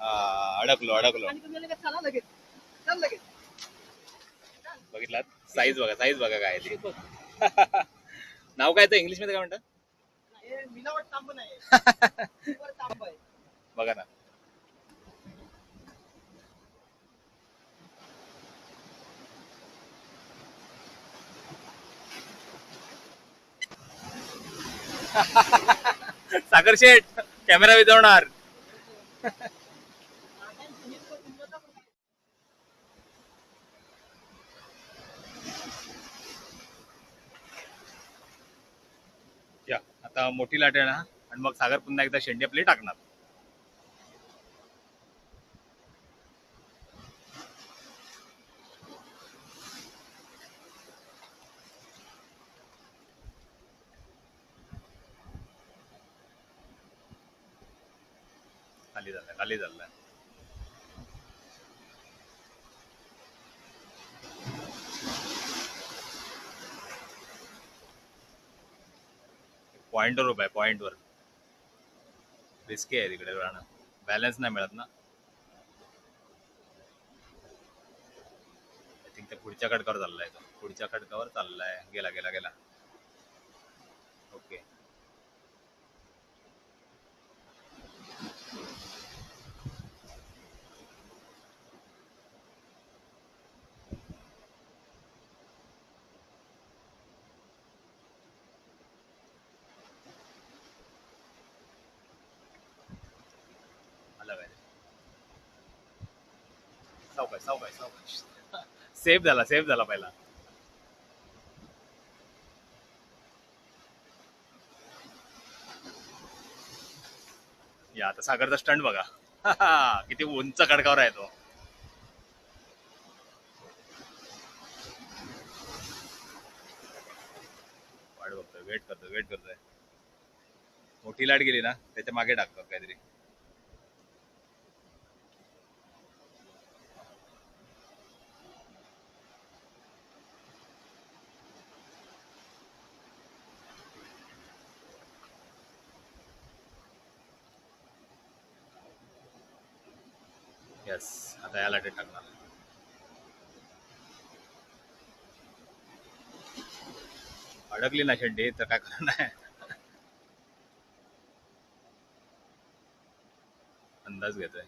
हा, अडकलो अडकलो. आणि तुम्ही लगेच चला लगेच. चल लगेच. बघितलात? साईज बघा साईज बघा काय आहे ती. बघ. नाव काय ते इंग्लिशमध्ये काय म्हणतात हे मिलावट तांब नाही. Pure तांब आहे. बघा ना. सागर शेठ कॅमेरा विजवणार या आता मोठी लाट येणार आणि मग सागर पुन्हा एकदा शेंडी आपली टाकणार. खाली झालं खाली झालं. पॉईंटवर उभा आहे पॉईंटवर रिस्की आहे तिकडे राहणं. बॅलन्स नाही मिळत ना. आय थिंक ते पुढच्या खडकावर चाललाय तो. पुढच्या खडकावर चाललाय. गेला गेला गेला ओके आला काय सावकाश सावकाश सावकाश सेफ झाला सेफ झाला पहिला. या आता सागरचा स्टंट बघा. किती उंच खडकावर आहे तो. वाट बघतोय वेट करतोय वेट करतोय. मोठी लाट गेली ना त्याच्यामागे टाकतो काहीतरी येस आता टाकणार अडकली ना शेंडी तर काय करणार अंदाज घेतोय.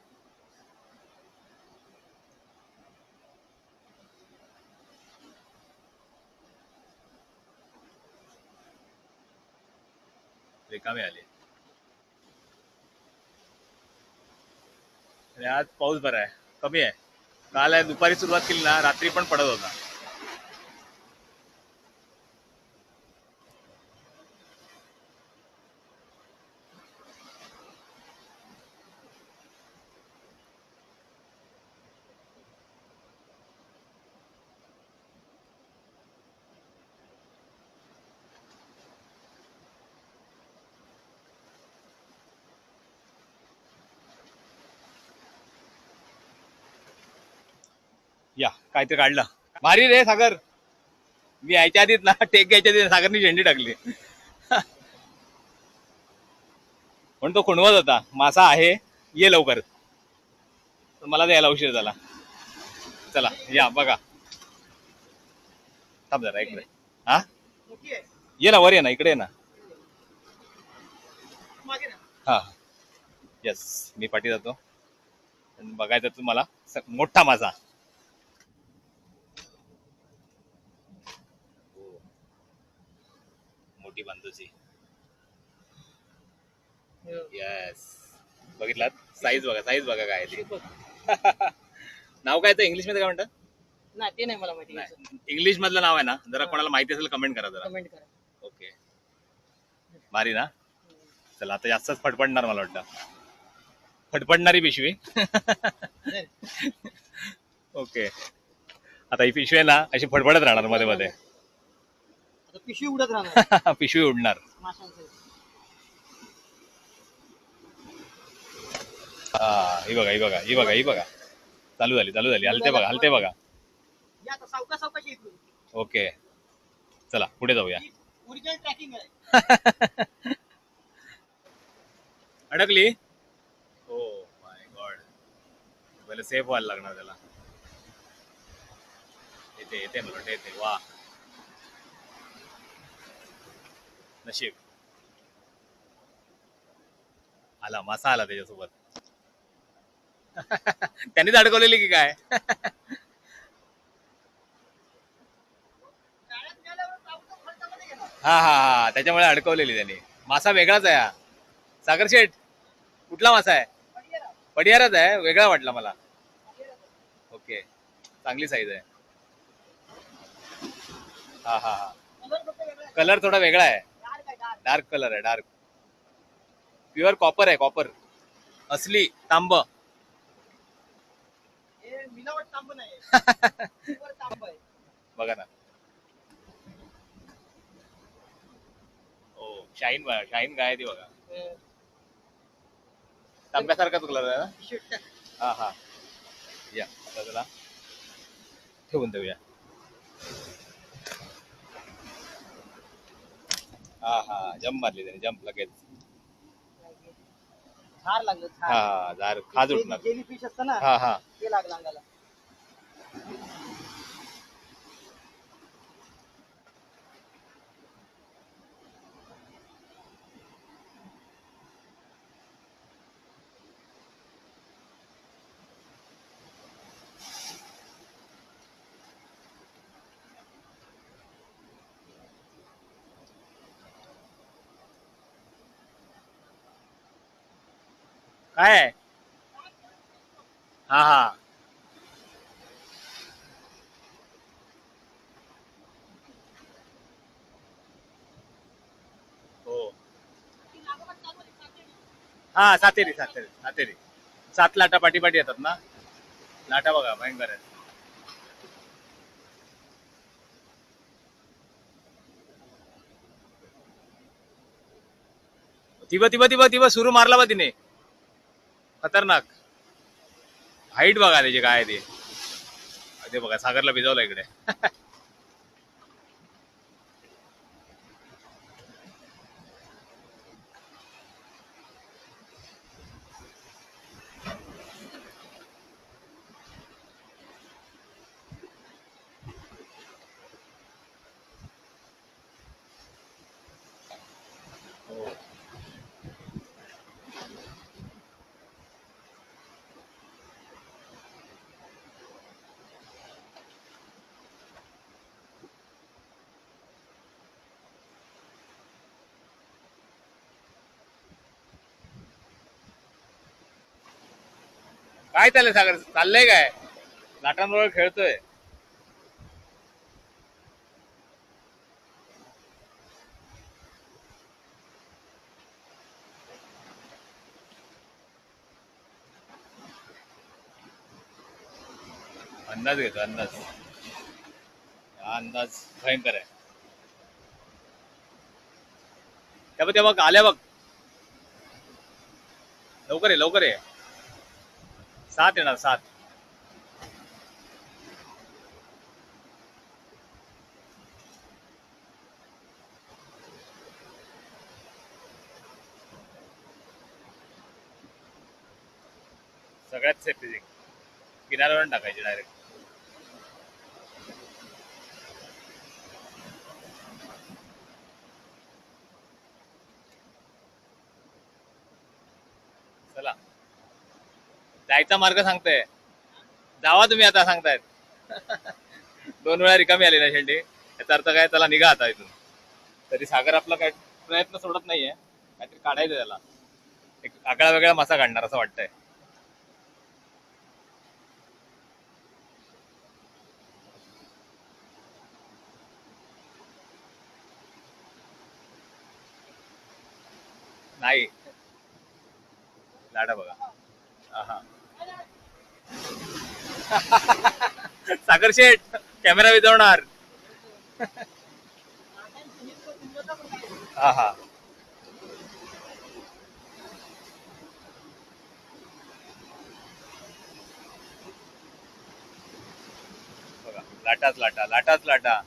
रिकामे आली. आणि आज पाऊस बरा आहे. कमी आहे. काल दुपारी सुरुवात केली ना रात्री पण पडत होता या काहीतरी काढलं. भारी रे सागर. मी यायच्या आधीच ना टेक घ्यायच्या आधी सागरनी झेंडी टाकली. पण तो खुणवत होता मासा आहे ये लवकर. मला द्यायला उशीर झाला. चला या बघा. थांब जरा इकडे हा? ये ना वर ये ना इकडे ये ना. हा. येस मी पाठी जातो. आणि बघायचं तुम्हाला स- मोठा माझा मोठी बांधूची. येस बघितलात? साईज बघा साईज बघा काय हे ती. नाव काय इंग्लिशमध्ये काय म्हणतात? नाही ते नाही मला माहिती इंग्लिश मधलं नाव आहे ना? जरा कोणाला माहिती असेल कमेंट करा जरा. कमेंट करा. ओके भारी ना? चला आता जास्तच फडफडणार मला वाटतं. फडफडणारी पिशवी. ओके आता ही पिशवी आहे ना अशी फडफडत राहणार मध्ये मध्ये. पिशवी उडत राहणार. पिशवी उडणार. माशांचं हा ही बघा ही बघा ही बघा ही बघा. चालू झाली चालू झाली. हलते बघा हलते बघा. या आता सावका सावकाशी इकडून ओके. चला पुढे जाऊया. ओरिजिनल ट्रॅकिंग आहे. अडकली? हो माय गॉड पहिले सेफ व्हायला लागणार त्याला. येते येते मला वाटतं येते. वा. नशीब. आला मासा आला त्याच्यासोबत. त्यांनीच अडकवलेली की काय? हा हा हा त्याच्यामुळे अडकवलेली त्यांनी. मासा वेगळाच आहे हा. सागर शेठ कुठला मासा आहे? पडियाराच आहे वेगळा वाटला मला. ओके चांगली साईज आहे. हा हा हा. कलर थोडा वेगळा आहे. डार्क कलर आहे डार्क. प्युअर कॉपर आहे कॉपर. असली तांब. बघा ना. हो शाईन बघा शाईन काय ती बघा. तांब्यासारखाच कलर आहे ना. हा हा. या आता त्याला ठेवून देऊया. हा हा. जंप मारली त्याने जंप लगेच. झार लागलं हा हा झार. खाज उठणार. असतं ना हा हा. ते लागलं अंगाला. काय हा हा. हो. हा सातेरी सातेरी सातेरी. सात लाटा पाठीपाठी येतात ना? लाटा बघा भयंकर आहेत. तिब तिब तिब तिब सुरू मारला बा तिने. खतरनाक. हाईट बघा त्याची काय आहे ते. ते बघा सागरला भिजवलं इकडे. काय चाललंय सागर चाललंय काय? लाटांबरोबर खेळतोय. अंदाज घेतो अंदाज. हा अंदाज भयंकर आहे. त्या बघ त्या बघ आल्या बघ. लवकर ये लवकर ये. सात येणार सात. सगळ्यात सेफ फिजिंग किनाऱ्यावर टाकायची डायरेक्ट चला जायचा मार्ग सांगताय. जावा तुम्ही आता सांगतायत. दोन वेळा रिकामी आली ना शेंडी. याचा अर्थ काय? त्याला निघा आता इथून. तरी सागर आपला काय प्रयत्न सोडत नाहीये. काहीतरी काढायचं त्याला. एक आगळा वेगळा मासा काढणार असं वाटतंय. नाही. लाडा बघा. हा सागर शेठ कॅमेरा विजवणार हा हा. लाटाच लाटा लाटाच लाटा.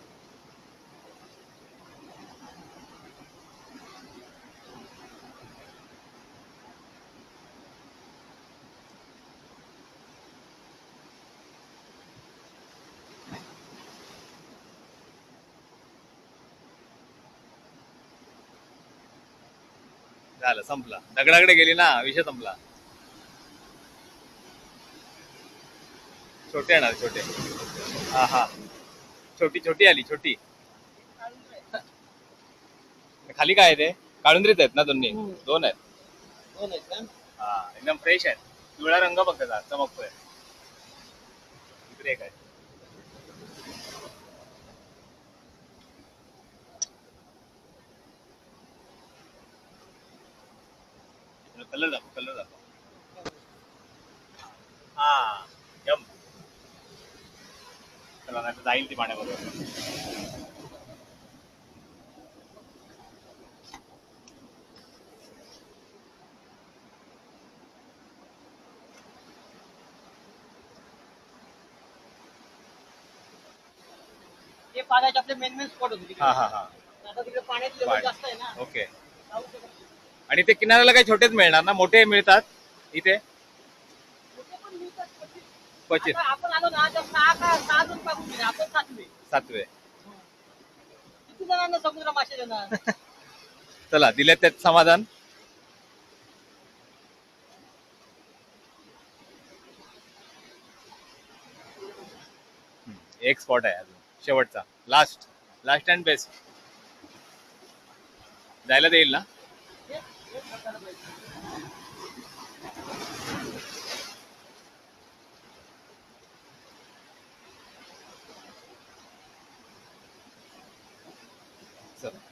झालं संपला. दगडाकडे गेली ना विषय संपला. छोटे येणार छोटे. हा हा. छोटी छोटी आली छोटी. खाली काय आहे ते? काळुंद्रीच आहेत ना दोन्ही? हम्म. दोन आहेत. दोन आहेत का? हा एकदम फ्रेश आहेत. पिवळा रंग बघ त्याचा चमकतोय. इकडे एक कलर दाखव कलर दाखव हा यम चला नाही जाईल ती पाण्याबरोबर हे पाण्याचे आपले मेन मेन स्पॉट होते तिकडे. हा हा हा आता तिकडे पाण्याची लेवल पाणी. जास्त आहे ना ओके. आणि ते किनाऱ्याला काही छोटेच मिळणार ना? मोठे मिळतात इथे? आपण सातवे. चला दिले त्यात समाधान. एक स्पॉट आहे अजून. शेवटचा. लास्ट लास्ट अँड बेस्ट जायला देईल ना हे- हे बघायला पाहिजे. चल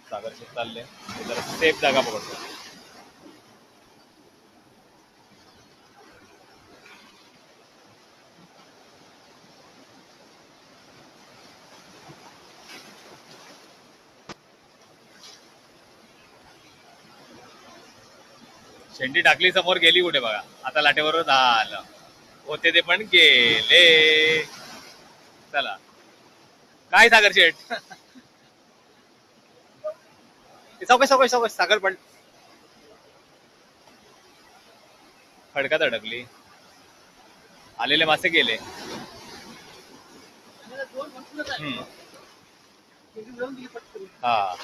सागर शेत चालले. जरा सेफ जागा पकडतो. शेंडी टाकली समोर गेली कुठे बघा? आता लाटेवर झालं. होते ते पण गेले. चला. काय सागर शेठ? चौकश चौकश चौकश. सागर पण. खडकात अडकली. आलेले मासे गेले. आपल्याला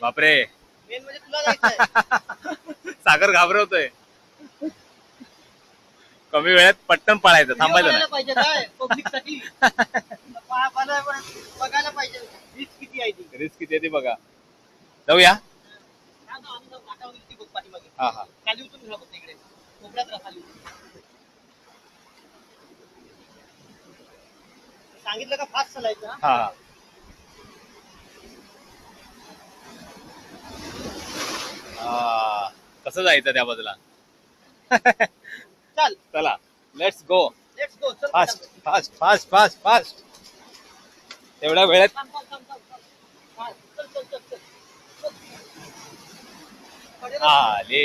बापरे. मेन म्हणजे तुला सागर घाबरवतोय. कमी वेळात पटकन पळायचं थांबायचं बघायला नाही. पाहिजे काय पब्लिक साठी. पा- बघायला बघायला पाहिजे रिस्क किती आहे ती? रिस्क किती आहे ती बघा. जाऊया. हा ना, आम्ही जाऊ, घाटावर गेली ती बघ पाठीमागे. हा हा. खाली उतरून राहा फक्त इकडे. कोपऱ्यात राहा खाली उतरून. सांगितलं का फास्ट चालायचं हा? हा हा हा. कसं जायचं त्या बाजूला? चल. चला लेट्स गो लेट्स गो चल. Fast fast fast fast fast एवढ्या वेळात. हा. आले.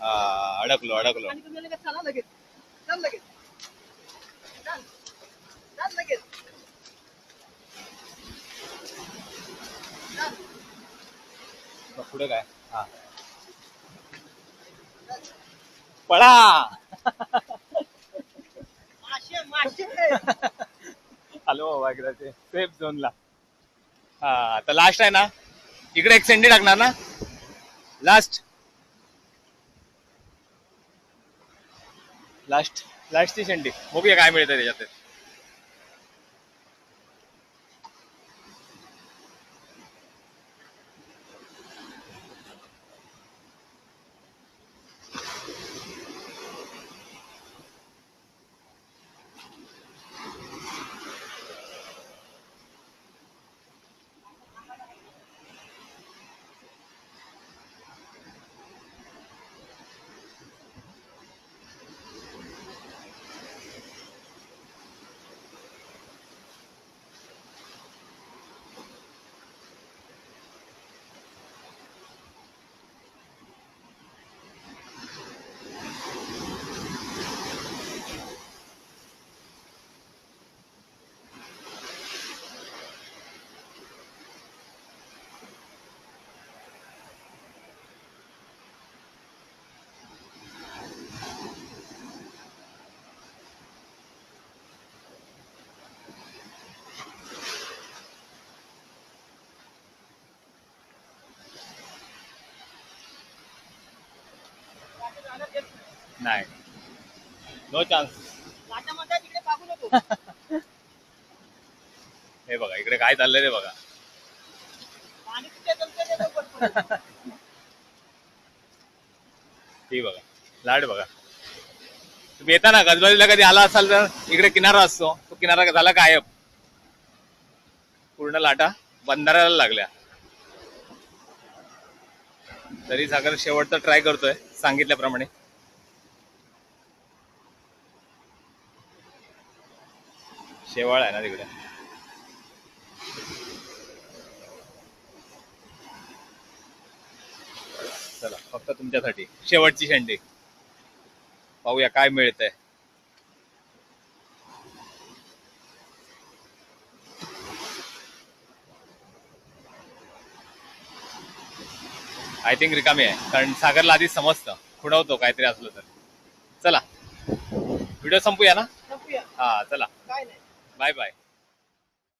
अडकलो अडकलो. लगेच चला लगेच. चल लगेच. चल चल लगेच. मग पुढे काय? हा. पळा. हॅलो एकदाचे सेफ झोनला. हा आता लास्ट आहे ना? इकडे एक सेंडी टाकणार ना? लास्ट लास्ट लास्टची शेंडी. बघूया काय मिळतं त्याच्यात. नाही. नो चान्स लाटा म्हणतात तिकडे बागू नको. हे बघा इकडे काय चाललंय ते बघा. पाणी कुठे ते. ती बघा लाट बघा. तुम्ही येता ना? गजबाजूला कधी आला असाल तर इकडे किनारा असतो. तो किनारा झाला गायब. पूर्ण लाटा बंधाऱ्याला लागल्या. तरी सागर शेवटचा ट्राय करतोय सांगितल्याप्रमाणे. शेवाळ आहे ना तिकडे? चला फक्त तुमच्यासाठी. शेवटची शेंडी. पाहूया काय मिळतंय. आय थिंक रिकामी आहे. कारण सागरला आधीच समजतं. खुणवतो काहीतरी असलं तर. चला. व्हिडिओ संपूया ना? हा चला. काय नाही बाय बाय